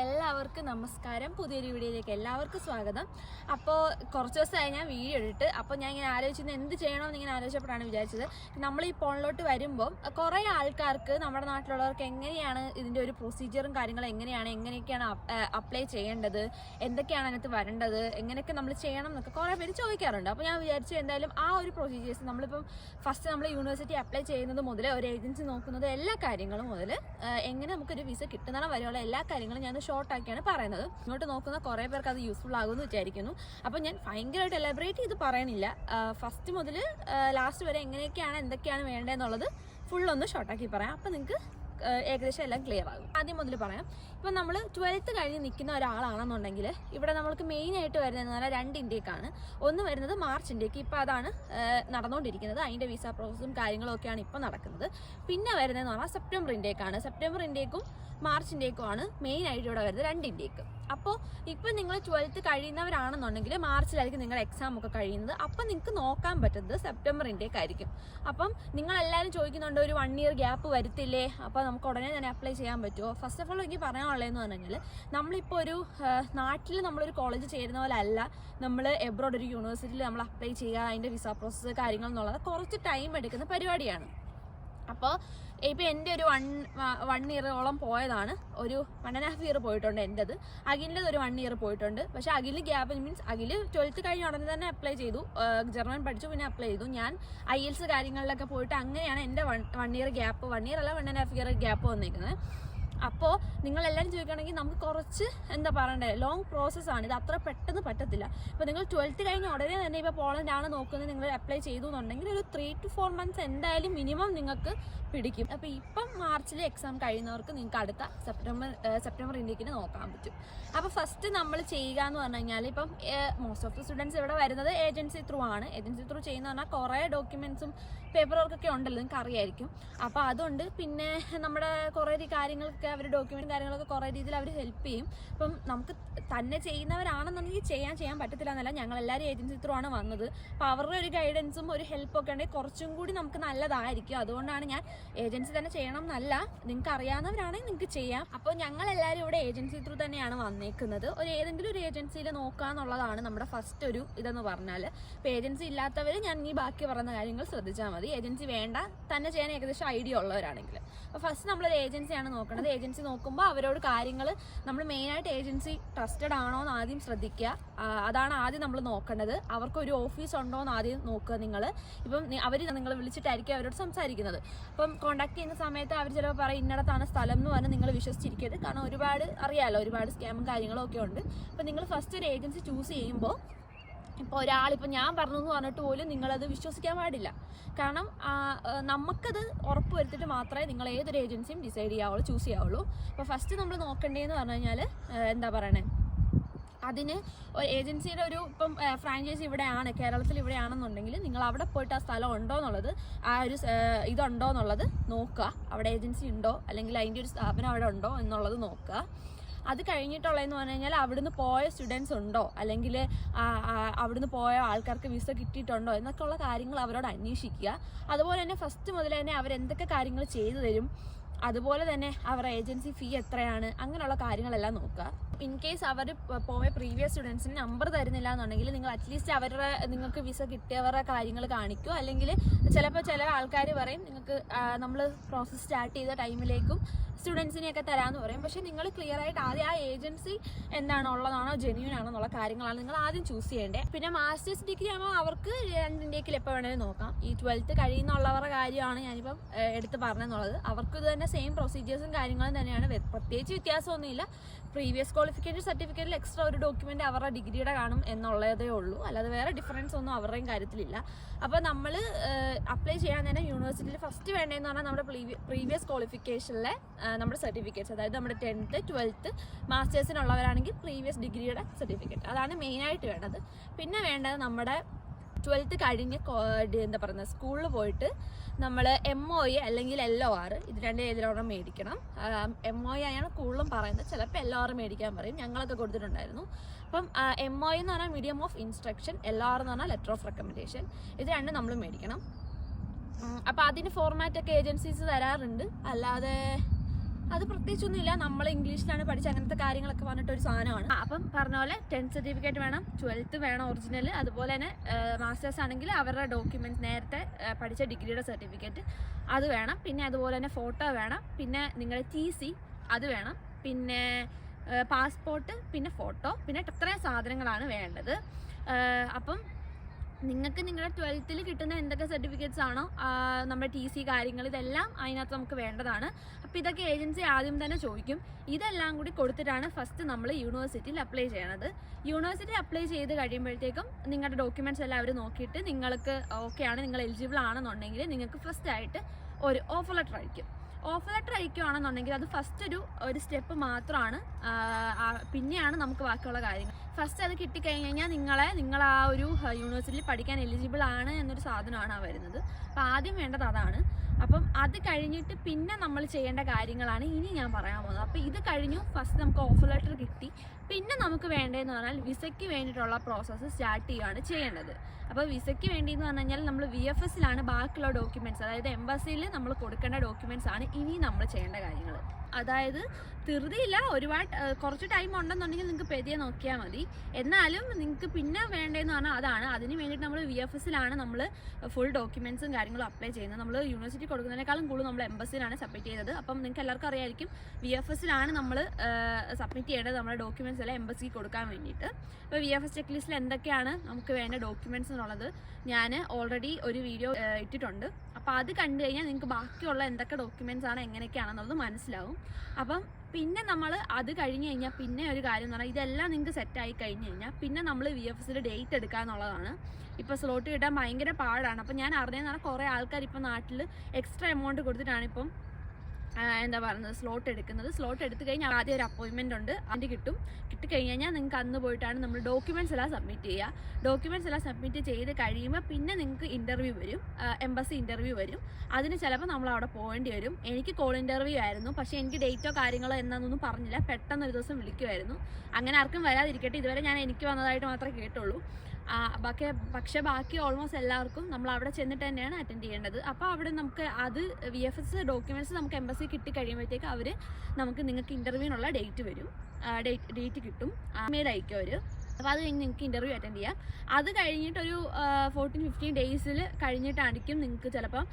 എല്ലാവർക്കും നമസ്കാരം. പുതിയൊരു വീഡിയോയിലേക്ക് എല്ലാവർക്കും സ്വാഗതം. അപ്പോൾ കുറച്ച് ദിവസമായി ഞാൻ വീഡിയോ ഇട്ടിട്ട് അപ്പോൾ ഞാൻ ഇങ്ങനെ ആലോചിച്ചത് എന്ത് ചെയ്യണമെന്ന് ഇങ്ങനെ ആലോചിച്ചപ്പോഴാണ് വിചാരിച്ചത്. നമ്മൾ ഈ പോണിലോട്ട് വരുമ്പോൾ കുറേ ആൾക്കാർക്ക് നമ്മുടെ നാട്ടിലുള്ളവർക്ക് എങ്ങനെയാണ് ഇതിന്റെ ഒരു പ്രൊസീജിയറും കാര്യങ്ങളും എങ്ങനെയാണ് എങ്ങനെയൊക്കെയാണ് അപ്ലൈ ചെയ്യേണ്ടത് എന്തൊക്കെയാണ് അതിനകത്ത് വരേണ്ടത് എങ്ങനെയൊക്കെ നമ്മൾ ചെയ്യണം എന്നൊക്കെ കുറേ പേര് ചോദിക്കാറുണ്ട്. അപ്പോൾ ഞാൻ വിചാരിച്ചു എന്തായാലും ആ ഒരു പ്രൊസീജിയേഴ്സ് നമ്മളിപ്പം ഫസ്റ്റ് നമ്മൾ യൂണിവേഴ്സിറ്റി അപ്ലൈ ചെയ്യുന്നത് മുതൽ ഒരു ഏജൻസി നോക്കുന്നത് എല്ലാ കാര്യങ്ങളും മുതൽ എങ്ങനെ നമുക്കൊരു വിസ കിട്ടുന്ന വരെയുള്ള എല്ലാ കാര്യങ്ങളും ഞാൻ ഷോർട്ട് ആക്കിയാണ് പറയുന്നത്. ഇങ്ങോട്ട് നോക്കുന്ന കുറേ പേർക്ക് അത് യൂസ്ഫുൾ ആകുമെന്ന് വിചാരിക്കുന്നു. അപ്പോൾ ഞാൻ ഭയങ്കരമായിട്ട് എലബറേറ്റ് ചെയ്ത് പറയണില്ല. ഫസ്റ്റ് മുതൽ ലാസ്റ്റ് വരെ എങ്ങനെയൊക്കെയാണ് എന്തൊക്കെയാണ് വേണ്ടതെന്നുള്ളത് ഫുൾ ഒന്ന് ഷോർട്ടാക്കി പറയാം. അപ്പോൾ നിങ്ങൾക്ക് ഏകദേശം എല്ലാം ക്ലിയർ ആകും. ആദ്യം മുതൽ പറയാം. ഇപ്പം നമ്മൾ ട്വൽത്ത് കഴിഞ്ഞ് നിൽക്കുന്ന ഒരാളാണെന്നുണ്ടെങ്കിൽ ഇവിടെ നമ്മൾക്ക് മെയിൻ ആയിട്ട് വരുന്നതെന്ന് പറഞ്ഞാൽ രണ്ട് ഇന്ത്യക്കാണ്. ഒന്ന് വരുന്നത് മാർച്ച് ഇന്ത്യയ്ക്ക്. ഇപ്പോൾ അതാണ് നടന്നുകൊണ്ടിരിക്കുന്നത് അതിന്റെ വിസ പ്രോസസ്സും കാര്യങ്ങളും ഒക്കെയാണ് ഇപ്പോൾ നടക്കുന്നത്. പിന്നെ വരുന്നതെന്ന് പറഞ്ഞാൽ സെപ്റ്റംബർ ഇന്ത്യക്കാണ്. സെപ്റ്റംബർ ഇന്ത്യക്കും മാർച്ച് ഇന്ത്യക്കും ആണ് മെയിൻ ആയിട്ട് ഇവിടെ വരുന്നത് രണ്ട് ഇന്ത്യയ്ക്ക്. അപ്പോൾ ഇപ്പം നിങ്ങൾ ട്വൽത്ത് കഴിയുന്നവരാണെന്നുണ്ടെങ്കിൽ മാർച്ചിലായിരിക്കും നിങ്ങളുടെ എക്സാം ഒക്കെ കഴിയുന്നത്. അപ്പം നിങ്ങൾക്ക് നോക്കാൻ പറ്റുന്നത് സെപ്റ്റംബർ ഇന്ത്യക്കായിരിക്കും. അപ്പം നിങ്ങളെല്ലാവരും ചോദിക്കുന്നുണ്ട് ഒരു വൺ ഇയർ ഗ്യാപ്പ് വരുത്തില്ലേ? അപ്പോൾ നമുക്ക് ഉടനെ തന്നെ അപ്ലൈ ചെയ്യാൻ പറ്റുമോ ഫസ്റ്റ് ഓഫ് ഓൾ എനിക്ക് പറയാനുള്ളതെന്ന് പറഞ്ഞു കഴിഞ്ഞാൽ നമ്മളിപ്പോൾ ഒരു നാട്ടിൽ നമ്മളൊരു കോളേജ് ചേരുന്ന പോലെ അല്ല നമ്മൾ എബ്രോഡ് ഒരു യൂണിവേഴ്സിറ്റിയിൽ നമ്മൾ അപ്ലൈ ചെയ്യുക അതിന്റെ വിസ പ്രോസസ്സ് കാര്യങ്ങൾ എന്നുള്ളത് കുറച്ച് ടൈം എടുക്കുന്ന പരിപാടിയാണ്. അപ്പോൾ ഇപ്പോൾ എന്റെ ഒരു വൺ വൺ ഇയറോളം പോയതാണ്. ഒരു വൺ ആൻഡ് ഹാഫ് ഇയർ പോയിട്ടുണ്ട് എന്റെത് അഖിലിന്റെ ഒരു വൺ ഇയർ പോയിട്ടുണ്ട്. പക്ഷെ Akhil gap means Akhil twelfth കഴിഞ്ഞ ഉടനെ തന്നെ അപ്ലൈ ചെയ്തു. ജർമ്മൻ പഠിച്ചു പിന്നെ അപ്ലൈ ചെയ്തു. ഞാൻ ഐ എൽസ് കാര്യങ്ങളിലൊക്കെ പോയിട്ട് അങ്ങനെയാണ് എന്റെ one one year gap one year അല്ല one and half year gap വന്നിരിക്കുന്നത് അപ്പോൾ നിങ്ങളെല്ലാവരും ചോദിക്കുകയാണെങ്കിൽ നമുക്ക് കുറച്ച് എന്താ പറയണ്ടേ ലോങ് പ്രോസസ്സാണ് ഇത് അത്ര പെട്ടെന്ന് പറ്റത്തില്ല. അപ്പോൾ നിങ്ങൾ ട്വൽത്ത് കഴിഞ്ഞ ഉടനെ തന്നെ ഇപ്പോൾ പോളണ്ടാണ് നോക്കുന്നത്. നിങ്ങൾ അപ്ലൈ ചെയ്തു എന്നുണ്ടെങ്കിൽ ഒരു ത്രീ ടു ഫോർ മന്ത്സ് എന്തായാലും മിനിമം നിങ്ങൾക്ക് പിടിക്കും. അപ്പോൾ ഇപ്പം മാർച്ചിൽ എക്സാം കഴിയുന്നവർക്ക് നിങ്ങൾക്ക് അടുത്ത സെപ്റ്റംബർ സെപ്റ്റംബർ ഇന്ത്യക്കിന് നോക്കാൻ പറ്റും. അപ്പോൾ ഫസ്റ്റ് നമ്മൾ ചെയ്യുക എന്ന് പറഞ്ഞു കഴിഞ്ഞാൽ ഇപ്പം മോസ്റ്റ് ഓഫ് ദി സ്റ്റുഡൻസ് ഇവിടെ വരുന്നത് ഏജൻസി ത്രൂ ആണ്. ഏജൻസി ത്രൂ ചെയ്യുന്ന പറഞ്ഞാൽ കുറേ ഡോക്യുമെൻസും പേപ്പർ വർക്കൊക്കെ ഉണ്ടല്ലോ നിങ്ങൾക്ക് അറിയായിരിക്കും അപ്പോൾ അതുകൊണ്ട് പിന്നെ നമ്മുടെ കുറേ ഒരു കാര്യങ്ങളൊക്കെ അവർ ഡോക്യുമെന്റ് കാര്യങ്ങളൊക്കെ കുറേ രീതിയിൽ അവർ ഹെൽപ്പ് ചെയ്യും. അപ്പം നമുക്ക് തന്നെ ചെയ്യുന്നവരാണെന്നുണ്ടെങ്കിൽ ചെയ്യാൻ ചെയ്യാൻ പറ്റത്തില്ല എന്നല്ല. ഞങ്ങൾ എല്ലാവരും ഏജൻസി ത്രൂ ആണ് വന്നത്. അപ്പോൾ അവരുടെ ഒരു ഗൈഡൻസും ഒരു ഹെൽപ്പൊക്കെ ഉണ്ടെങ്കിൽ കുറച്ചും കൂടി നമുക്ക് നല്ലതായിരിക്കും. അതുകൊണ്ടാണ് ഞാൻ ഏജൻസി തന്നെ ചെയ്യണം എന്നല്ല. നിങ്ങൾക്ക് അറിയാവുന്നവരാണെങ്കിൽ നിങ്ങൾക്ക് ചെയ്യാം. അപ്പോൾ ഞങ്ങൾ എല്ലാവരും ഇവിടെ ഏജൻസി ത്രൂ തന്നെയാണ് വന്നേക്കുന്നത്. ഒരു ഏതെങ്കിലും ഒരു ഏജൻസിയിൽ നോക്കുക എന്നുള്ളതാണ് നമ്മുടെ ഫസ്റ്റ് ഒരു ഇതെന്ന് പറഞ്ഞാൽ ഇപ്പോൾ ഏജൻസി ഇല്ലാത്തവർ ഞാൻ ഈ ബാക്കി പറയുന്ന കാര്യങ്ങൾ ശ്രദ്ധിച്ചാൽ മതി. ഏജൻസി വേണ്ട തന്നെ ചെയ്യാൻ ഏകദേശം ഐഡിയ ഉള്ളവരാണെങ്കിൽ അപ്പോൾ ഫസ്റ്റ് നമ്മളൊരു ഏജൻസിയാണ് നോക്കുന്നത് ഏജൻസി നോക്കുമ്പോൾ അവരോട് കാര്യങ്ങൾ നമ്മൾ മെയിനായിട്ട് ഏജൻസി ട്രസ്റ്റഡ് ആണോ എന്ന് ആദ്യം ശ്രദ്ധിക്കുക. അതാണ് ആദ്യം നമ്മൾ നോക്കേണ്ടത്. അവർക്ക് ഒരു ഓഫീസ് ഉണ്ടോ എന്ന് ആദ്യം നോക്കുക നിങ്ങൾ ഇപ്പം അവർ നിങ്ങൾ വിളിച്ചിട്ടായിരിക്കും അവരോട് സംസാരിക്കുന്നത്. അപ്പം കോൺടാക്ട് ചെയ്യുന്ന സമയത്ത് അവർ ചിലപ്പോൾ പറയും ഇന്നടത്താണ് സ്ഥലം എന്ന് പറഞ്ഞ് നിങ്ങൾ വിശ്വസിച്ചിരിക്കരുത്. കാരണം ഒരുപാട് അറിയാമല്ലോ ഒരുപാട് സ്കാമും കാര്യങ്ങളും ഒക്കെ ഉണ്ട്. അപ്പം നിങ്ങൾ ഫസ്റ്റ് ഒരു ഏജൻസി ചൂസ് ചെയ്യുമ്പോൾ ഇപ്പോൾ ഒരാളിപ്പോൾ ഞാൻ പറഞ്ഞു എന്ന് പറഞ്ഞിട്ട് പോലും നിങ്ങളത് വിശ്വസിക്കാൻ പാടില്ല. കാരണം നമുക്കത് ഉറപ്പ് വരുത്തിയിട്ട് മാത്രമേ നിങ്ങൾ ഏതൊരു ഏജൻസിയും ഡിസൈഡ് ചെയ്യാവുള്ളൂ ചൂസ് ചെയ്യാവുള്ളൂ. അപ്പോൾ ഫസ്റ്റ് നമ്മൾ നോക്കേണ്ടതെന്ന് പറഞ്ഞു കഴിഞ്ഞാൽ എന്താ പറയണേ? അതിന് ഒരു ഏജൻസിയുടെ ഒരു ഇപ്പം ഫ്രാഞ്ചൈസി ഇവിടെയാണ് കേരളത്തിൽ ഇവിടെയാണെന്നുണ്ടെങ്കിൽ നിങ്ങൾ അവിടെ പോയിട്ട് ആ സ്ഥലം ഉണ്ടോ എന്നുള്ളത് ആ ഒരു ഇതുണ്ടോ എന്നുള്ളത് നോക്കുക. അവിടെ ഏജൻസി ഉണ്ടോ? അല്ലെങ്കിൽ അതിന്റെ ഒരു സ്ഥാപനം അവിടെ ഉണ്ടോ എന്നുള്ളത് നോക്കുക. അത് കഴിഞ്ഞിട്ടുള്ളതെന്ന് പറഞ്ഞു കഴിഞ്ഞാൽ അവിടുന്ന് പോയ സ്റ്റുഡൻസ് ഉണ്ടോ? അല്ലെങ്കിൽ അവിടുന്ന് പോയ ആൾക്കാർക്ക് വിസ കിട്ടിയിട്ടുണ്ടോ? എന്നൊക്കെയുള്ള കാര്യങ്ങൾ അവരോട് അന്വേഷിക്കുക. അതുപോലെ തന്നെ ഫസ്റ്റ് മുതൽ തന്നെ അവരെന്തൊക്കെ കാര്യങ്ങൾ ചെയ്തു തരും? അതുപോലെ തന്നെ അവരുടെ ഏജൻസി ഫീ എത്രയാണ്? അങ്ങനെയുള്ള കാര്യങ്ങളെല്ലാം നോക്കുക. ഇൻ കേസ് അവർ പോയ പ്രീവിയസ് സ്റ്റുഡൻസിന് നമ്പർ തരുന്നില്ല എന്നുണ്ടെങ്കിൽ നിങ്ങൾ അറ്റ്ലീസ്റ്റ് അവരുടെ നിങ്ങൾക്ക് വിസ കിട്ടിയവരുടെ കാര്യങ്ങൾ കാണിക്കുക അല്ലെങ്കിൽ ചിലപ്പോൾ ചില ആൾക്കാർ പറയും നിങ്ങൾക്ക് നമ്മൾ പ്രോസസ്സ് സ്റ്റാർട്ട് ചെയ്ത ടൈമിലേക്കും സ്റ്റുഡൻസിനെയൊക്കെ തരാമെന്ന് പറയും. പക്ഷേ നിങ്ങൾ ക്ലിയർ ആയിട്ട് ആദ്യം ആ ഏജൻസി എന്താണ് ഉള്ളതാണോ ജെന്യൂൻ ആണോ എന്നുള്ള കാര്യങ്ങളാണ് നിങ്ങൾ ആദ്യം ചൂസ് ചെയ്യേണ്ടത് പിന്നെ മാസ്റ്റേഴ്സ് ഡിഗ്രി ആകുമ്പോൾ അവർക്ക് രണ്ടിന്റെയൊക്കെ എപ്പോൾ വേണേലും നോക്കാം. ഈ ട്വൽത്ത് കഴിയുന്നുള്ളവരുടെ കാര്യമാണ് ഞാനിപ്പം എടുത്ത് പറഞ്ഞെന്നുള്ളത്. അവർക്ക് ഇത് തന്നെ സെയിം പ്രൊസീജിയേഴ്സും കാര്യങ്ങളും തന്നെയാണ്. പ്രത്യേകിച്ച് വ്യത്യാസമൊന്നുമില്ല. പ്രീവിയസ് ക്വാളിഫിക്കേഷൻ സർട്ടിഫിക്കറ്റിൽ എക്സ്ട്രാ ഒരു ഡോക്യുമെന്റ് അവരുടെ ഡിഗ്രിയുടെ കാണും എന്നുള്ളതേ ഉള്ളൂ. അല്ലാതെ വേറെ ഡിഫറൻസ് ഒന്നും അവരുടെയും കാര്യത്തിലില്ല. അപ്പോൾ നമ്മൾ അപ്ലൈ ചെയ്യാൻ തന്നെ യൂണിവേഴ്സിറ്റിയിൽ ഫസ്റ്റ് വേണ്ടതെന്ന് പറഞ്ഞാൽ നമ്മുടെ പ്രീവിയസ് ക്വാളിഫിക്കേഷനിലെ നമ്മുടെ സർട്ടിഫിക്കറ്റ്സ് അതായത് നമ്മുടെ ടെൻത്ത് ട്വൽത്ത് മാസ്റ്റേഴ്സിനുള്ളവരാണെങ്കിൽ പ്രീവിയസ് ഡിഗ്രിയുടെ സർട്ടിഫിക്കറ്റ് അതാണ് മെയിനായിട്ട് വേണ്ടത്. പിന്നെ വേണ്ടത് നമ്മുടെ ട്വൽത്ത് കഴിഞ്ഞ് എന്താ പറയുന്നത് സ്കൂളിൽ പോയിട്ട് നമ്മൾ എം ഒ ഇ അല്ലെങ്കിൽ എൽ ഒ ആർ ഇത് രണ്ട് ഏതിലോണം മേടിക്കണം. എം ഒ ആണ് കൂടുതലും പറയുന്നത്. ചിലപ്പോൾ എൽ ആർ മേടിക്കാൻ പറയും. ഞങ്ങളൊക്കെ കൊടുത്തിട്ടുണ്ടായിരുന്നു. അപ്പം എം ഒ എന്ന് പറഞ്ഞാൽ medium of instruction L R എന്ന് പറഞ്ഞാൽ ലെറ്റർ ഓഫ് റെക്കമെൻഡേഷൻ ഇത് രണ്ടും നമ്മൾ മേടിക്കണം. അപ്പോൾ അതിന് ഫോർമാറ്റൊക്കെ ഏജൻസീസ് തരാറുണ്ട്. അല്ലാതെ അത് പ്രത്യേകിച്ചൊന്നുമില്ല. നമ്മൾ ഇംഗ്ലീഷിലാണ് പഠിച്ച അങ്ങനത്തെ കാര്യങ്ങളൊക്കെ പറഞ്ഞിട്ട് ഒരു സാധനമാണ്. അപ്പം പറഞ്ഞ പോലെ ടെൻത്ത് സർട്ടിഫിക്കറ്റ് വേണം ട്വൽത്ത് വേണം ഒറിജിനൽ അതുപോലെ തന്നെ മാസ്റ്റേഴ്സ് ആണെങ്കിൽ അവരുടെ ഡോക്യുമെന്റ് നേരത്തെ പഠിച്ച ഡിഗ്രിയുടെ സർട്ടിഫിക്കറ്റ് അത് വേണം. പിന്നെ അതുപോലെ തന്നെ ഫോട്ടോ വേണം. പിന്നെ നിങ്ങളുടെ ടി സി അത് വേണം. പിന്നെ പാസ്പോർട്ട് പിന്നെ ഫോട്ടോ പിന്നെ ഇത്രയും സാധനങ്ങളാണ് വേണ്ടത്. അപ്പം നിങ്ങൾക്ക് നിങ്ങളുടെ ട്വൽത്തിൽ കിട്ടുന്ന എന്തൊക്കെ സർട്ടിഫിക്കറ്റ്സ് ആണോ നമ്മുടെ ടി സി കാര്യങ്ങൾ ഇതെല്ലാം അതിനകത്ത് നമുക്ക് വേണ്ടതാണ്. അപ്പോൾ ഇതൊക്കെ ഏജൻസി ആദ്യം തന്നെ ചോദിക്കും. ഇതെല്ലാം കൂടി കൊടുത്തിട്ടാണ് ഫസ്റ്റ് നമ്മൾ യൂണിവേഴ്സിറ്റിയിൽ അപ്ലൈ ചെയ്യണത്. യൂണിവേഴ്സിറ്റി അപ്ലൈ ചെയ്ത് കഴിയുമ്പോഴത്തേക്കും നിങ്ങളുടെ ഡോക്യുമെന്റ്സ് എല്ലാം അവർ നോക്കിയിട്ട് നിങ്ങൾക്ക് ഓക്കെ ആണ് നിങ്ങൾ എലിജിബിൾ ആണെന്നുണ്ടെങ്കിൽ നിങ്ങൾക്ക് ഫസ്റ്റ് ആയിട്ട് ഒരു ഓഫർ ലെറ്റർ അയക്കും ഓഫർ ലെറ്റർ അയക്കുകയാണെന്നുണ്ടെങ്കിൽ അത് ഫസ്റ്റ് ഒരു ഒരു സ്റ്റെപ്പ് മാത്രമാണ്. പിന്നെയാണ് നമുക്ക് ബാക്കിയുള്ള കാര്യങ്ങൾ. ഫസ്റ്റ് അത് കിട്ടിക്കഴിഞ്ഞ് കഴിഞ്ഞാൽ നിങ്ങളെ നിങ്ങൾ ആ ഒരു യൂണിവേഴ്സിറ്റിയിൽ പഠിക്കാൻ എലിജിബിൾ ആണ് എന്നൊരു സാധനമാണ് ആ വരുന്നത്. അപ്പം ആദ്യം വേണ്ടത് അതാണ്. അപ്പം അത് കഴിഞ്ഞിട്ട് പിന്നെ നമ്മൾ ചെയ്യേണ്ട കാര്യങ്ങളാണ് ഇനി ഞാൻ പറയാൻ പോകുന്നത്. അപ്പോൾ ഇത് കഴിഞ്ഞു ഫസ്റ്റ് നമുക്ക് ഓഫർ ലെറ്റർ കിട്ടി. പിന്നെ നമുക്ക് വേണ്ടതെന്ന് പറഞ്ഞാൽ വിസയ്ക്ക് വേണ്ടിയിട്ടുള്ള പ്രോസസ്സ് സ്റ്റാർട്ട് ചെയ്യുകയാണ് ചെയ്യേണ്ടത്. അപ്പോൾ വിസയ്ക്ക് വേണ്ടി എന്ന് പറഞ്ഞു കഴിഞ്ഞാൽ നമ്മൾ വി എഫ് എസിലാണ് ബാക്കിയുള്ള ഡോക്യുമെന്റ്സ് അതായത് എംബസിയിൽ നമ്മൾ കൊടുക്കേണ്ട ഡോക്യുമെന്റ്സ് ആണ് ഇനി നമ്മൾ ചെയ്യേണ്ട കാര്യങ്ങൾ അതായത് ധൃതിയില്ല ഒരുപാട് കുറച്ച് ടൈം ഉണ്ടെന്നുണ്ടെങ്കിൽ നിങ്ങൾക്ക് പെതിയെ നോക്കിയാൽ മതി. എന്നാലും നിങ്ങൾക്ക് പിന്നെ വേണ്ടതെന്ന് പറഞ്ഞാൽ അതാണ്. അതിന് വേണ്ടിയിട്ട് നമ്മൾ വി എഫ് എസിലാണ് നമ്മൾ ഫുൾ ഡോക്യുമെൻസും കാര്യങ്ങളും അപ്ലൈ ചെയ്യുന്നത്. നമ്മൾ യൂണിവേഴ്സിറ്റി കൊടുക്കുന്നതിനേക്കാളും കൂടുതൽ നമ്മൾ എംബസിയിലാണ് സബ്മിറ്റ് ചെയ്തത് അപ്പം നിങ്ങൾക്ക് എല്ലാവർക്കും അറിയായിരിക്കും വി എഫ് എസിലാണ് നമ്മൾ സബ്മിറ്റ് ചെയ്യേണ്ടത് നമ്മുടെ ഡോക്യുമെൻസ് എല്ലാം എംബസിക്ക് കൊടുക്കാൻ വേണ്ടിയിട്ട്. അപ്പോൾ വി എഫ് എസ് ചെക്ക് ലിസ്റ്റിൽ എന്തൊക്കെയാണ് നമുക്ക് വേണ്ട ഡോക്യുമെൻസ് എന്നുള്ളത് ഞാൻ ഓൾറെഡി ഒരു വീഡിയോ ഇട്ടിട്ടുണ്ട്. അപ്പോൾ അത് കണ്ടു കഴിഞ്ഞാൽ നിങ്ങൾക്ക് ബാക്കിയുള്ള എന്തൊക്കെ ഡോക്യുമെന്റ്സ് ആണ് എങ്ങനെയൊക്കെയാണെന്നുള്ളത് മനസ്സിലാവും. അപ്പം പിന്നെ നമ്മൾ അത് കഴിഞ്ഞ് കഴിഞ്ഞാൽ പിന്നെ ഒരു കാര്യം എന്ന് പറഞ്ഞാൽ ഇതെല്ലാം നിങ്ങൾക്ക് സെറ്റായി കഴിഞ്ഞ് കഴിഞ്ഞാൽ പിന്നെ നമ്മൾ വി എഫ് എസിൽ ഡേറ്റ് എടുക്കുക എന്നുള്ളതാണ്. ഇപ്പോൾ സ്ലോട്ട് കിട്ടാൻ ഭയങ്കര പാടാണ്. അപ്പോൾ ഞാൻ അറിഞ്ഞതെന്ന് പറഞ്ഞാൽ കുറേ ആൾക്കാർ ഇപ്പോൾ നാട്ടിൽ എക്സ്ട്രാ എമൗണ്ട് കൊടുത്തിട്ടാണ് ഇപ്പം എന്താ പറയുന്നത് സ്ലോട്ട് എടുക്കുന്നത്. സ്ലോട്ട് എടുത്തു കഴിഞ്ഞാൽ ആദ്യം ഒരു അപ്പോയിൻമെന്റ് ഉണ്ട്. അതിന്റെ കിട്ടും. കിട്ടിക്കഴിഞ്ഞ് കഴിഞ്ഞാൽ നിങ്ങൾക്ക് അന്ന് പോയിട്ടാണ് നമ്മൾ ഡോക്യുമെന്റ്സ് എല്ലാം സബ്മിറ്റ് ചെയ്യുക ഡോക്യുമെന്റ്സ് എല്ലാം സബ്മിറ്റ് ചെയ്ത് കഴിയുമ്പോൾ പിന്നെ നിങ്ങൾക്ക് ഇന്റർവ്യൂ വരും. എംബസി ഇന്റർവ്യൂ വരും. അതിന് ചിലപ്പോൾ നമ്മൾ അവിടെ പോകേണ്ടി വരും. എനിക്ക് കോൾ ഇന്റർവ്യൂ ആയിരുന്നു. പക്ഷേ എനിക്ക് ഡേറ്റോ കാര്യങ്ങളോ എന്നൊന്നും പറഞ്ഞില്ല. പെട്ടെന്ന് ഒരു ദിവസം വിളിക്കുമായിരുന്നു അങ്ങനെ ആർക്കും വരാതിരിക്കട്ടെ. ഇതുവരെ ഞാൻ എനിക്ക് വന്നതായിട്ട് മാത്രമേ കേട്ടുള്ളൂ. ബാക്കി പക്ഷെ ബാക്കി ഓൾമോസ്റ്റ് എല്ലാവർക്കും നമ്മൾ അവിടെ ചെന്നിട്ട് തന്നെയാണ് അറ്റൻഡ് ചെയ്യേണ്ടത്. അപ്പോൾ അവിടെ നമുക്ക് അത് വി എഫ് എസ് ഡോക്യുമെന്റ്സ് നമുക്ക് എംബസി കിട്ടി കഴിയുമ്പോഴത്തേക്ക് അവർ നമുക്ക് നിങ്ങൾക്ക് ഇന്റർവ്യൂവിനുള്ള ഡേറ്റ് വരും. ഡേറ്റ് ഡേറ്റ് കിട്ടും. മെയിൽ അയക്കും അവർ അപ്പോൾ അത് കഴിഞ്ഞ് നിങ്ങൾക്ക് ഇന്റർവ്യൂ അറ്റൻഡ് ചെയ്യാം. അത് കഴിഞ്ഞിട്ടൊരു ഫോർട്ടീൻ ഫിഫ്റ്റീൻ ഡേയ്സിൽ കഴിഞ്ഞിട്ടായിരിക്കും നിങ്ങൾക്ക് ചിലപ്പം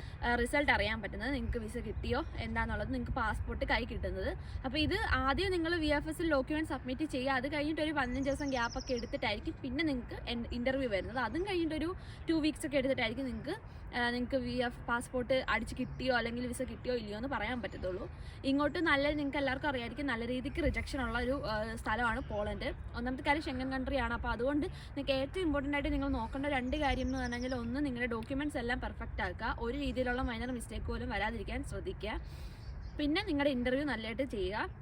റിസൾട്ട് അറിയാൻ പറ്റുന്നത്. നിങ്ങൾക്ക് വിസ കിട്ടിയോ എന്താണെന്നുള്ളത് നിങ്ങൾക്ക് പാസ്പോർട്ട് കൈ കിട്ടുന്നത്. അപ്പോൾ ഇത് ആദ്യം നിങ്ങൾ വി എഫ് എസിൽ ഡോക്യുമെന്റ് സബ്മിറ്റ് ചെയ്യുക. അത് കഴിഞ്ഞിട്ട് ഒരു പതിനഞ്ച് ദിവസം ഗ്യാപ്പ് ഒക്കെ എടുത്തിട്ടായിരിക്കും പിന്നെ നിങ്ങൾക്ക് ഇന്റർവ്യൂ വരുന്നത്. അതും കഴിഞ്ഞിട്ടൊരു ടു വീക്സ് ഒക്കെ എടുത്തിട്ടായിരിക്കും നിങ്ങൾക്ക് നിങ്ങൾക്ക് വി എഫ് പാസ്പോർട്ട് അടിച്ച് കിട്ടിയോ അല്ലെങ്കിൽ വിസ കിട്ടിയോ ഇല്ലയോ എന്ന് പറയാൻ പറ്റത്തുള്ളൂ. ഇങ്ങോട്ട് നല്ല നിങ്ങൾക്ക് എല്ലാവർക്കും അറിയാമായിരിക്കും നല്ല രീതിക്ക് റിജക്ഷൻ ഉള്ള ഒരു സ്ഥലമാണ് പോളണ്ട്. ഒന്നാമത്തെ കാര്യം ഷെങ്കൻ കൺട്രിയാണ് അപ്പോൾ അതുകൊണ്ട് നിങ്ങൾക്ക് ഏറ്റവും ഇമ്പോർട്ടന്റ് ആയിട്ട് നിങ്ങൾ നോക്കേണ്ട രണ്ട് കാര്യം എന്ന് പറഞ്ഞു കഴിഞ്ഞാൽ ഒന്ന് നിങ്ങളുടെ ഡോക്യുമെന്റ്സ് എല്ലാം പെർഫെക്റ്റ് ആക്കുക. ഒരു രീതിയിലുള്ള മൈനർ മിസ്റ്റേക്ക് പോലും വരാതിരിക്കാൻ ശ്രദ്ധിക്കുക. പിന്നെ നിങ്ങളുടെ ഇന്റർവ്യൂ നല്ലതായിട്ട് ചെയ്യുക.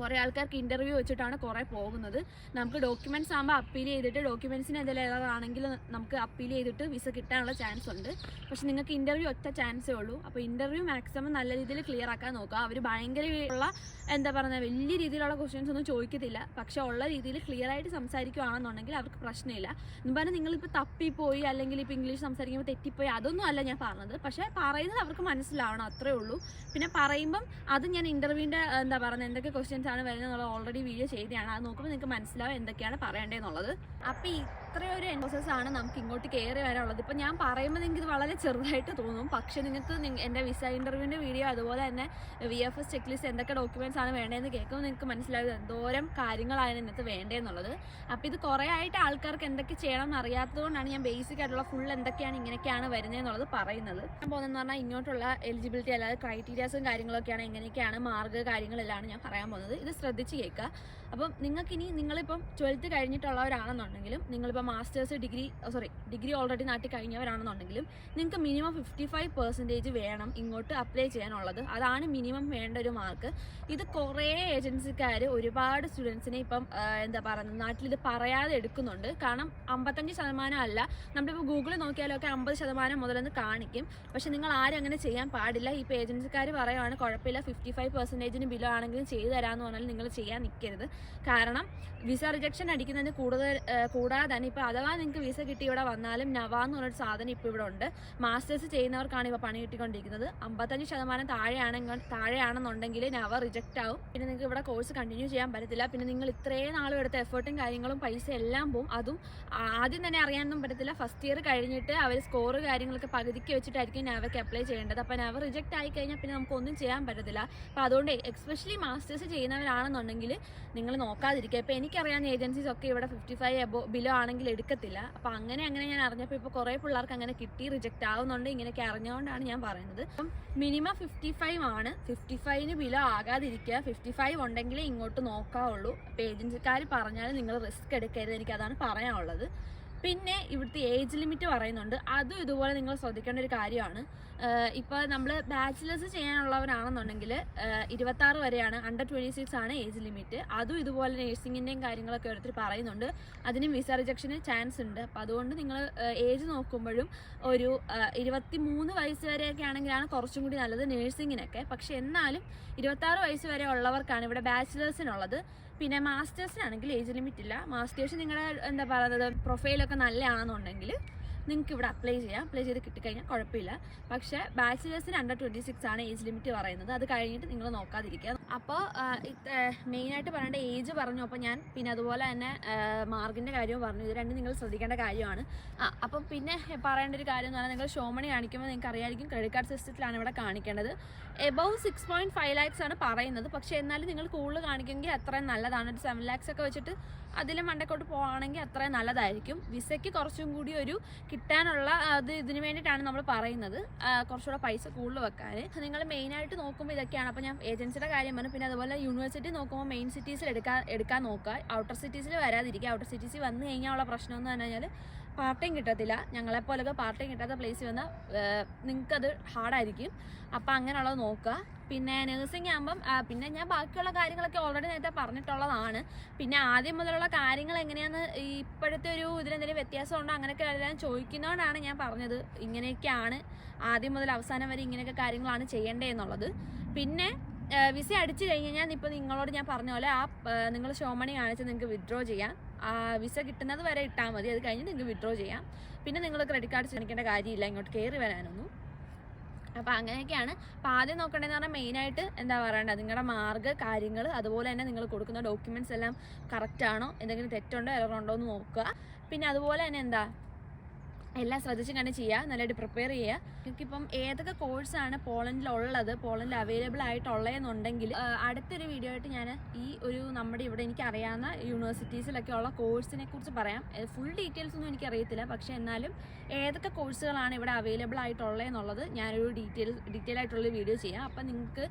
കുറേ ആൾക്കാർക്ക് ഇന്റർവ്യൂ വെച്ചിട്ടാണ് കുറേ പോകുന്നത്. നമുക്ക് ഡോക്യുമെന്റ്സ് ആകുമ്പോൾ അപ്പീൽ ചെയ്തിട്ട് ഡോക്യുമെന്റ്സിന് എന്തെങ്കിലും ആണെങ്കിൽ നമുക്ക് അപ്പീൽ ചെയ്തിട്ട് വിസ കിട്ടാനുള്ള ചാൻസ് ഉണ്ട്. പക്ഷെ നിങ്ങൾക്ക് ഇന്റർവ്യൂ ഒറ്റ ചാൻസേ ഉള്ളൂ. അപ്പോൾ ഇന്റർവ്യൂ മാക്സിമം നല്ല രീതിയിൽ ക്ലിയർ ആക്കാൻ നോക്കുക. അവർ ഭയങ്കര ഉള്ള എന്താ പറയുക വലിയ രീതിയിലുള്ള ക്വസ്റ്റ്യൻസ് ഒന്നും ചോദിക്കത്തില്ല. പക്ഷെ ഉള്ള രീതിയിൽ ക്ലിയർ ആയിട്ട് സംസാരിക്കുകയാണെന്നുണ്ടെങ്കിൽ അവർക്ക് പ്രശ്നമില്ല. എന്ന് പറഞ്ഞാൽ നിങ്ങളിപ്പോൾ തപ്പിപ്പോയി അല്ലെങ്കിൽ ഇപ്പോൾ ഇംഗ്ലീഷ് സംസാരിക്കുമ്പോൾ തെറ്റിപ്പോയി അതൊന്നും അല്ല ഞാൻ പറഞ്ഞത്. പക്ഷേ പറയുന്നത് അവർക്ക് മനസ്സിലാവണം അത്രേ ഉള്ളൂ. പിന്നെ പറയുമ്പം അത് ഞാൻ ഇന്റർവ്യൂവിന്റെ എന്താ പറയുന്നത് എന്തൊക്കെ ക്വസ്റ്റ്യൻസ് ആണ് വരുന്നത് ഓൾറെഡി വീഡിയോ ചെയ്തതാണ്. അത് നോക്കുമ്പോൾ നിങ്ങൾക്ക് മനസ്സിലാവും എന്തൊക്കെയാണ് പറയേണ്ടതെന്നുള്ളത്. അപ്പോൾ ഇത്രയൊരു പ്രോസസ് ആണ് നമുക്ക് ഇങ്ങോട്ട് കയറി വരാനുള്ളത്. ഇപ്പം ഞാൻ പറയുമ്പോൾ നിങ്ങൾക്ക് ഇത് വളരെ ചെറുതായിട്ട് തോന്നും. പക്ഷേ നിങ്ങൾക്ക് നിങ്ങ- എന്റെ വിസ ഇന്റർവ്യൂവിന്റെ വീഡിയോ അതുപോലെ തന്നെ V F S check list എന്തൊക്കെ ഡോക്യുമെന്റ്സ് ആണ് വേണ്ടതെന്ന് കേൾക്കുമ്പോൾ നിങ്ങൾക്ക് മനസ്സിലാവും എന്തോരം കാര്യങ്ങളാണ് ഇന്നത്തെ വേണ്ടതെന്നുള്ളത് അപ്പോൾ ഇത് കുറേ ആയിട്ട് ആൾക്കാർക്ക് എന്തൊക്കെ ചെയ്യണം എന്ന് അറിയാത്തതുകൊണ്ടാണ് ഞാൻ ബേസിക് ആയിട്ടുള്ള ഫുൾ എന്തൊക്കെയാണ് ഇങ്ങനെയൊക്കെയാണ് വരുന്നതെന്നുള്ളത് പറയുന്നത്. ഞാൻ പോകുന്നതെന്ന് പറഞ്ഞാൽ ഇങ്ങോട്ടുള്ള എലിജിബിലിറ്റി അല്ലാതെ ക്രൈറ്റീരിയാസും കാര്യങ്ങളൊക്കെയാണ് എങ്ങനെയൊക്കെയാണ് മാർഗ കാര്യങ്ങളെല്ലാം ഞാൻ പറയാൻ പോകുന്നത്. ഇത് ശ്രദ്ധിച്ച് കേൾക്കുക. അപ്പം നിങ്ങൾക്കിനി നിങ്ങളിപ്പം ട്വൽത്ത് കഴിഞ്ഞിട്ടുള്ളവരാണെന്നുണ്ടെങ്കിലും നിങ്ങളിപ്പോൾ masters degree sorry degree already നാട്ടിൽ കഴിഞ്ഞവരാണെന്നുണ്ടെങ്കിലും നിങ്ങൾക്ക് മിനിമം ഫിഫ്റ്റി ഫൈവ് പെർസെന്റേജ് വേണം ഇങ്ങോട്ട് അപ്ലൈ ചെയ്യാനുള്ളത്. അതാണ് മിനിമം വേണ്ട ഒരു മാർക്ക് ഇത് കുറേ ഏജൻസിക്കാർ ഒരുപാട് സ്റ്റുഡൻസിനെ ഇപ്പം എന്താ പറയുന്നത് നാട്ടിലിത് പറയാതെ എടുക്കുന്നുണ്ട്. കാരണം അമ്പത്തഞ്ച് ശതമാനം അല്ല. നമ്മളിപ്പോൾ ഗൂഗിളിൽ നോക്കിയാലൊക്കെ അമ്പത് ശതമാനം മുതലെന്ന് കാണിക്കും. പക്ഷെ നിങ്ങൾ ആരും അങ്ങനെ ചെയ്യാൻ പാടില്ല. ഇപ്പോൾ ഏജൻസിക്കാർ പറയുവാണ് കുഴപ്പമില്ല ഫിഫ്റ്റി ഫൈവ് പെർസെന്റേജിന് ബിലോ ആണെങ്കിലും ചെയ്തു തരാമെന്ന് പറഞ്ഞാൽ നിങ്ങൾ ചെയ്യാൻ നിൽക്കരുത് കാരണം വിസ റിജക്ഷൻ അടിക്കുന്നതിന് കൂടുതൽ കൂടാതെ തന്നെ ഇനിയിപ്പോൾ അഥവാ നിങ്ങൾക്ക് വിസ കിട്ടി ഇവിടെ വന്നാലും നവ എന്ന് പറഞ്ഞൊരു സാധനം ഇപ്പോൾ ഇവിടെ ഉണ്ട്. മാസ്റ്റേഴ്സ് ചെയ്യുന്നവർക്കാണ് ഇപ്പോൾ പണി കിട്ടിക്കൊണ്ടിരിക്കുന്നത്. അമ്പത്തഞ്ച് ശതമാനം താഴെയാണെങ്കിൽ താഴെയാണെന്നുണ്ടെങ്കിൽ നവ റിജക്റ്റ് ആവും. പിന്നെ നിങ്ങൾക്ക് ഇവിടെ കോഴ്സ് കണ്ടിന്യൂ ചെയ്യാൻ പറ്റത്തില്ല. പിന്നെ നിങ്ങൾ ഇത്രയും നാളും എടുത്ത എഫേർട്ടും കാര്യങ്ങളും പൈസ എല്ലാം പോവും. അതും ആദ്യം തന്നെ അറിയാനൊന്നും പറ്റത്തില്ല. ഫസ്റ്റ് ഇയർ കഴിഞ്ഞിട്ട് അവർ സ്കോറ് കാര്യങ്ങളൊക്കെ പകുതിക്ക് വെച്ചിട്ടായിരിക്കും നവയ്ക്ക് അപ്ലൈ ചെയ്യേണ്ടത്. അപ്പോൾ നവ റിജക്റ്റ് ആയി കഴിഞ്ഞാൽ പിന്നെ നമുക്ക് ഒന്നും ചെയ്യാൻ പറ്റത്തില്ല. അപ്പോൾ അതുകൊണ്ട് എക്സ്പെഷ്യലി മാസ്റ്റേഴ്സ് ചെയ്യുന്നവരാണെന്നുണ്ടെങ്കിൽ നിങ്ങൾ നോക്കാതിരിക്കുക. ഇപ്പോൾ എനിക്കറിയാവുന്ന ഏജൻസീസ് ഒക്കെ ഇവിടെ ഫിഫ്റ്റി ഫൈവ് എബോ ബിലോ ആണെങ്കിൽ എടുക്കത്തില്ല. അപ്പോൾ അങ്ങനെ അങ്ങനെ ഞാൻ അറിഞ്ഞപ്പോൾ ഇപ്പോൾ കുറേ പിള്ളേർക്ക് അങ്ങനെ കിട്ടി റിജക്റ്റ് ആവുന്നുണ്ട്. ഇങ്ങനെയൊക്കെ അറിഞ്ഞുകൊണ്ടാണ് ഞാൻ പറയുന്നത്. അപ്പം മിനിമം ഫിഫ്റ്റി ഫൈവ് ആണ്. ഫിഫ്റ്റി ഫൈവിന് ബിലോ ആകാതിരിക്കുക. ഫിഫ്റ്റി ഫൈവ് ഉണ്ടെങ്കിലേ ഇങ്ങോട്ട് നോക്കാവുള്ളൂ. അപ്പോൾ ഏജൻസിക്കാർ പറഞ്ഞാൽ നിങ്ങൾ റിസ്ക് എടുക്കരുത്. എനിക്ക് അതാണ് പറയാനുള്ളത്. പിന്നെ ഇവിടുത്തെ ഏജ് ലിമിറ്റ് പറയുന്നുണ്ട്. അതും ഇതുപോലെ നിങ്ങൾ ശ്രദ്ധിക്കേണ്ട ഒരു കാര്യമാണ്. ഇപ്പോൾ നമ്മൾ ബാച്ചിലേഴ്സ് ചെയ്യാനുള്ളവരാണെന്നുണ്ടെങ്കിൽ ഇരുപത്തി ആറ് വരെയാണ് അണ്ടർ ട്വന്റി സിക്സ് ആണ് ഏജ് ലിമിറ്റ് അതും ഇതുപോലെ നേഴ്സിങ്ങിന്റെയും കാര്യങ്ങളൊക്കെ ഓരോരുത്തർ പറയുന്നുണ്ട്. അതിനും വിസ റിജക്ഷന് ചാൻസ് ഉണ്ട്. അപ്പോൾ അതുകൊണ്ട് നിങ്ങൾ ഏജ് നോക്കുമ്പോഴും ഒരു ഇരുപത്തി മൂന്ന് വയസ്സ് വരെയൊക്കെ ആണെങ്കിലാണ് കുറച്ചും കൂടി നല്ലത് നേഴ്സിങ്ങിനൊക്കെ പക്ഷെ എന്നാലും ഇരുപത്താറ് വയസ്സ് വരെ ഉള്ളവർക്കാണ് ഇവിടെ ബാച്ചിലേഴ്സിനുള്ളത് പിന്നെ മാസ്റ്റേഴ്സിനാണെങ്കിൽ ഏജ് ലിമിറ്റ് ഇല്ല. മാസ്റ്റേഴ്സ് നിങ്ങളുടെ എന്താ പറയുന്നത് പ്രൊഫൈലൊക്കെ നല്ലതാണെന്നുണ്ടെങ്കിൽ നിങ്ങൾക്ക് ഇവിടെ അപ്ലൈ ചെയ്യാം. അപ്ലൈ ചെയ്ത് കിട്ടിക്കഴിഞ്ഞാൽ കുഴപ്പമില്ല. പക്ഷേ ബാച്ചിലേഴ്സിന് അണ്ടർ ട്വന്റി സിക്സ് ആണ് ഏജ് ലിമിറ്റ് പറയുന്നത്. അത് കഴിഞ്ഞിട്ട് നിങ്ങൾ നോക്കാതിരിക്കുക. അപ്പോൾ മെയിനായിട്ട് പറയേണ്ട ഏജ് പറഞ്ഞു. അപ്പോൾ ഞാൻ പിന്നെ അതുപോലെ തന്നെ മാർക്കിന്റെ കാര്യവും പറഞ്ഞു. ഇത് രണ്ടും നിങ്ങൾ ശ്രദ്ധിക്കേണ്ട കാര്യമാണ്. അപ്പം പിന്നെ പറയേണ്ട ഒരു കാര്യം എന്ന് പറഞ്ഞാൽ നിങ്ങൾ ഷോമണി കാണിക്കുമ്പോൾ നിങ്ങൾക്ക് അറിയാമായിരിക്കും ക്രെഡിറ്റ് കാർഡ് സിസ്റ്റത്തിലാണ് ഇവിടെ കാണിക്കേണ്ടത്. Above six point five lakhs ആണ് പറയുന്നത്. പക്ഷേ എന്നാലും നിങ്ങൾ കൂടുതൽ കാണിക്കുമെങ്കിൽ അത്രയും നല്ലതാണ്. ഒരു സെവൻ ലാക്സ് ഒക്കെ വെച്ചിട്ട് അതിലും മണ്ടക്കോട്ട് പോവുകയാണെങ്കിൽ അത്രയും നല്ലതായിരിക്കും. വിസയ്ക്ക് കുറച്ചും കൂടി ഒരു കിട്ടാനുള്ള അത് ഇതിന് വേണ്ടിയിട്ടാണ് നമ്മൾ പറയുന്നത്. കുറച്ചുകൂടെ പൈസ കൂടുതൽ വെക്കാൻ. നിങ്ങൾ മെയിനായിട്ട് നോക്കുമ്പോൾ ഇതൊക്കെയാണ്. അപ്പോൾ ഞാൻ ഏജൻസിയുടെ കാര്യം പറഞ്ഞു. പിന്നെ അതുപോലെ യൂണിവേഴ്സിറ്റി നോക്കുമ്പോൾ മെയിൻ സിറ്റീസിൽ എടുക്കാൻ എടുക്കാൻ നോക്കുക. ഔട്ടർ സിറ്റീസിൽ വരാതിരിക്കുക. ഔട്ടർ സിറ്റീസിൽ വന്നു കഴിഞ്ഞാൽ ഉള്ള പ്രശ്നം എന്ന് പറഞ്ഞു കഴിഞ്ഞാൽ പാർട്ട് ടൈം കിട്ടത്തില്ല. ഞങ്ങളെപ്പോലൊക്കെ പാർട്ടിയും കിട്ടാത്ത പ്ലേസിൽ വന്നാൽ നിങ്ങൾക്കത് ഹാർഡായിരിക്കും അപ്പോൾ അങ്ങനെയുള്ളത് നോക്കുക പിന്നെ നഴ്സിംഗ് ആകുമ്പം പിന്നെ ഞാൻ ബാക്കിയുള്ള കാര്യങ്ങളൊക്കെ ഓൾറെഡി നേരത്തെ പറഞ്ഞിട്ടുള്ളതാണ്. പിന്നെ ആദ്യം മുതലുള്ള കാര്യങ്ങൾ എങ്ങനെയാന്ന് ഇപ്പോഴത്തെ ഒരു ഇതിലെന്തെങ്കിലും വ്യത്യാസം ഉണ്ടോ? അങ്ങനെയൊക്കെ എല്ലാം ചോദിക്കുന്നതുകൊണ്ടാണ് ഞാൻ പറഞ്ഞത്. ഇങ്ങനെയൊക്കെയാണ് ആദ്യം മുതൽ അവസാനം വരെ ഇങ്ങനെയൊക്കെ കാര്യങ്ങളാണ് ചെയ്യേണ്ടത് എന്നുള്ളത്. പിന്നെ വിസ അടിച്ചു കഴിഞ്ഞ് കഴിഞ്ഞാൽ ഇപ്പോൾ നിങ്ങളോട് ഞാൻ പറഞ്ഞ പോലെ ആ നിങ്ങൾ ഷോമണി കാണിച്ച് നിങ്ങൾക്ക് വിഡ്രോ ചെയ്യാം. വിസ കിട്ടുന്നത് വരെ ഇട്ടാൽ മതി. അത് കഴിഞ്ഞ് നിങ്ങൾക്ക് വിഡ്രോ ചെയ്യാം. പിന്നെ നിങ്ങൾ ക്രെഡിറ്റ് കാർഡ് ക്ഷണിക്കേണ്ട കാര്യമില്ല. ഇങ്ങോട്ട് കയറി വരാനൊന്നും. അപ്പോൾ അങ്ങനെയൊക്കെയാണ്. അപ്പോൾ ആദ്യം നോക്കേണ്ടതെന്ന് പറഞ്ഞാൽ മെയിനായിട്ട് എന്താ പറയേണ്ടത്? നിങ്ങളുടെ മാർഗ കാര്യങ്ങൾ അതുപോലെ തന്നെ നിങ്ങൾ കൊടുക്കുന്ന ഡോക്യുമെന്റ്സ് എല്ലാം കറക്റ്റാണോ എന്തെങ്കിലും തെറ്റുണ്ടോ എററുണ്ടോ എന്ന് നോക്കുക. പിന്നെ അതുപോലെ തന്നെ എന്താ? എല്ലാം ശ്രദ്ധിച്ചും കണ്ട് ചെയ്യുക നല്ലതായിട്ട് പ്രിപ്പയർ ചെയ്യുക എനിക്കിപ്പം ഏതൊക്കെ കോഴ്സാണ് പോളണ്ടിലുള്ളത് പോളണ്ടിൽ അവൈലബിൾ ആയിട്ടുള്ളതെന്നുണ്ടെങ്കിൽ അടുത്തൊരു വീഡിയോ ആയിട്ട് ഞാൻ ഈ ഒരു നമ്മുടെ ഇവിടെ എനിക്ക് അറിയാവുന്ന യൂണിവേഴ്സിറ്റീസിലൊക്കെ ഉള്ള കോഴ്സിനെ കുറിച്ച് പറയാം. ഫുൾ ഡീറ്റെയിൽസ് ഒന്നും എനിക്ക് എനിക്കറിയത്തില്ല പക്ഷേ എന്നാലും ഏതൊക്കെ കോഴ്സുകളാണ് ഇവിടെ അവൈലബിൾ ആയിട്ടുള്ളതെന്നുള്ളത് ഞാനൊരു ഡീറ്റെയിൽ ഡീറ്റെയിൽ ആയിട്ടുള്ള വീഡിയോ ചെയ്യാം. അപ്പം നിങ്ങൾക്ക്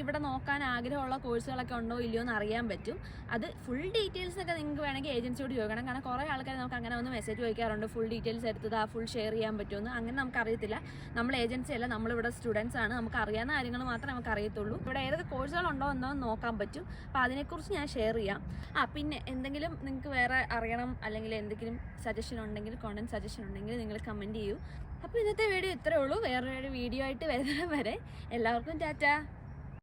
ഇവിടെ നോക്കാൻ ആഗ്രഹമുള്ള കോഴ്സുകളൊക്കെ ഉണ്ടോ ഇല്ലയോ എന്ന് അറിയാൻ പറ്റും. അത് ഫുൾ ഡീറ്റെയിൽസ് ഒക്കെ നിങ്ങൾക്ക് വേണമെങ്കിൽ ഏജൻസിയോട് ചോദിക്കണം. കാരണം കുറേ ആൾക്കാർ നമുക്ക് അങ്ങനെ ഒന്ന് മെസ്സേജ് ചോദിക്കാറുണ്ട് ഫുൾ ഡീറ്റെയിൽസ് എടുത്തത് ആ ഫുൾ ഷെയർ ചെയ്യാൻ പറ്റുമെന്ന് അങ്ങനെ നമുക്ക് അറിയത്തില്ല നമ്മൾ ഏജൻസി അല്ല നമ്മളിവിടെ സ്റ്റുഡൻസ് ആണ്. നമുക്ക് അറിയാവുന്ന കാര്യങ്ങൾ മാത്രമേ നമുക്ക് അറിയത്തുള്ളൂ ഇവിടെ ഏതൊക്കെ കോഴ്സുകൾ ഉണ്ടോ എന്നോ നോക്കാൻ പറ്റും. അപ്പോൾ അതിനെക്കുറിച്ച് ഞാൻ ഷെയർ ചെയ്യാം. ആ പിന്നെ എന്തെങ്കിലും നിങ്ങൾക്ക് വേറെ അറിയണം അല്ലെങ്കിൽ എന്തെങ്കിലും സജഷൻ ഉണ്ടെങ്കിൽ കോണ്ടന്റ് സജഷൻ ഉണ്ടെങ്കിൽ നിങ്ങൾ കമന്റ് ചെയ്യൂ. അപ്പോൾ ഇന്നത്തെ വീഡിയോ ഇത്രയേ ഉള്ളൂ. വേറൊരു വീഡിയോ ആയിട്ട് വരുന്നത് വരെ എല്ലാവർക്കും ടാറ്റ.